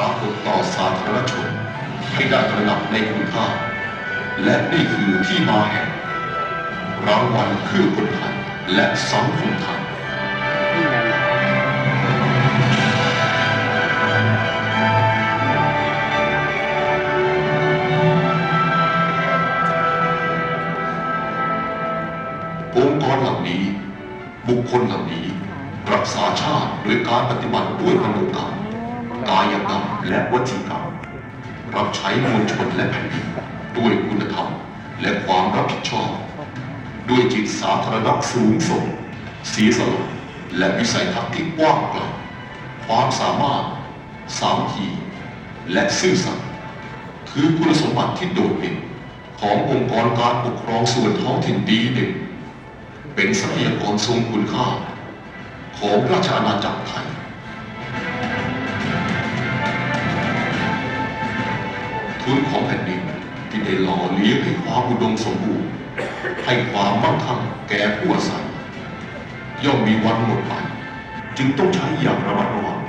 รากฏต่อสาธารณชนให้ได้ตระหนักในคุณค่า และนี่คือที่มาแห่งรางวัลเพื่อคนไทยและสังคมไทยองค์กรเหล่านี้ บุคคลเหล่านี้ รักษาชาติโดยการปฏิบัติด้วยมโนกรรม กายกรรมและวจีกรรมรับใช้มวลชนและแผ่นดินด้วยคุณธรรม และความรับผิดชอบ ด้วยจิตสาธารณะสูงส่งสีสละและวิสัยทัศน์ที่กว้างไกลความสามารถ สามัคคีและซื่อสัตย์คือคุณสมบัติที่โดดเด่นขององค์กรการปกครองส่วนท้องถิ่นดีเด่นเป็นทรัพยากรทรงคุณค่า ของราชอาณาจักรไทย ทุนของแผ่นดินที่ได้หล่อเลี้ยงให้ความอุดมสมบูรณ์ให้ความมั่งคั่งแก่ผู้อาศัยย่อมมีวันหมดไป จึงต้องใช้อย่างระมัดระวัง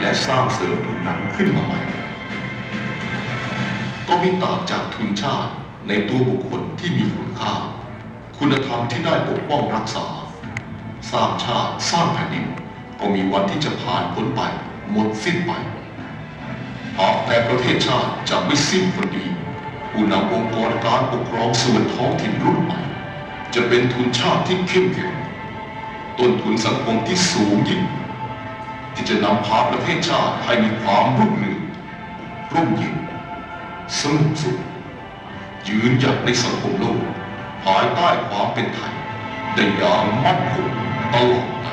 และสร้างเสริมทุนนั้นขึ้นมาใหม่ ก็ไม่ต่างจากทุนชาติในตัวบุคคลที่มีคุณค่า คุณธรรมที่ได้ปกป้องรักษา สร้างชาติสร้างแผ่นดินก็มีวันที่จะผ่านพ้นไป หมดสิ้นไป หากแต่ประเทศชาติจะไม่สิ้นคนดี ผู้นำองค์กรการปกครองส่วนท้องถิ่นรุ่นใหม่ จะเป็นทุนชาติที่เข้มแข็งต้นทุนสังคมที่สูงยิ่ง ที่จะนำพาประเทศชาติให้มีความรุ่งเรืองร่มเย็นสงบสุขยืนหยัดในสังคมโลกภายใต้ความเป็นไทยได้อย่างมั่นคงตลอดไป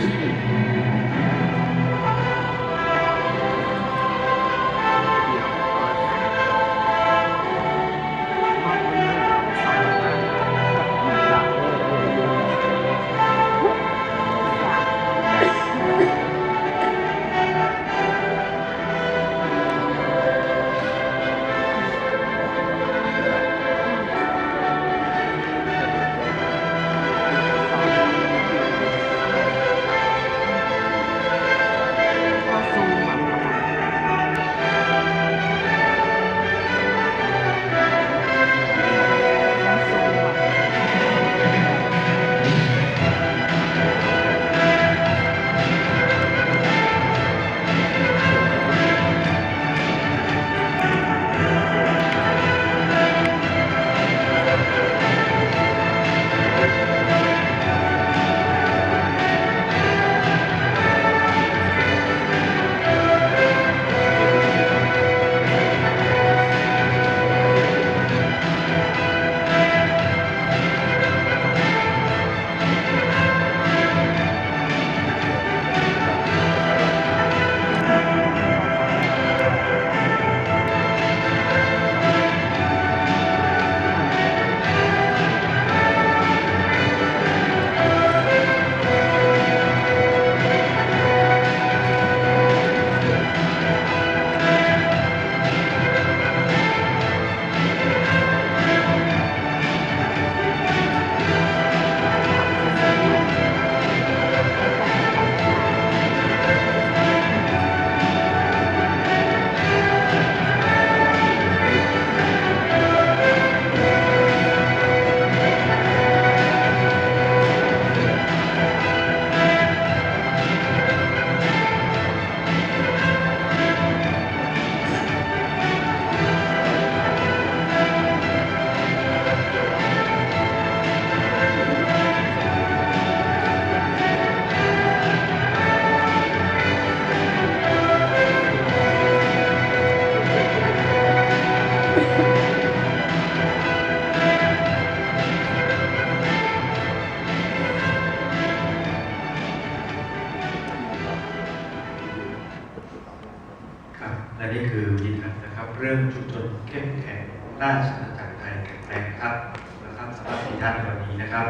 Brasil. ครับและนี่คือวิธีนะครับ เรื่องชุมชนเข้มแข็งราชอาณาจักรไทยแข็งแรงครับนะครับสำหรับที่ท่านวันนี้นะครับ